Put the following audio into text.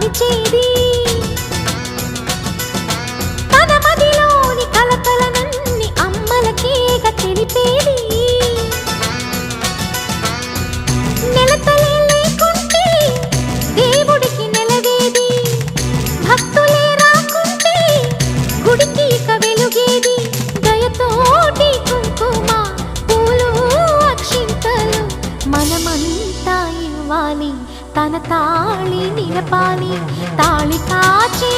మరిచేది తన మదిలోని కలకలనన్ని అమ్మలకేగ తెలిపేది. దేవుడికి నెలవేది. భక్తులే రాకుంటే గుడికి ತಾಯಿ ವಾಲಿ ತನ ತಾಳಿ ನಿನಪಾನಿ ತಾಳಿ ಕಾಚಿ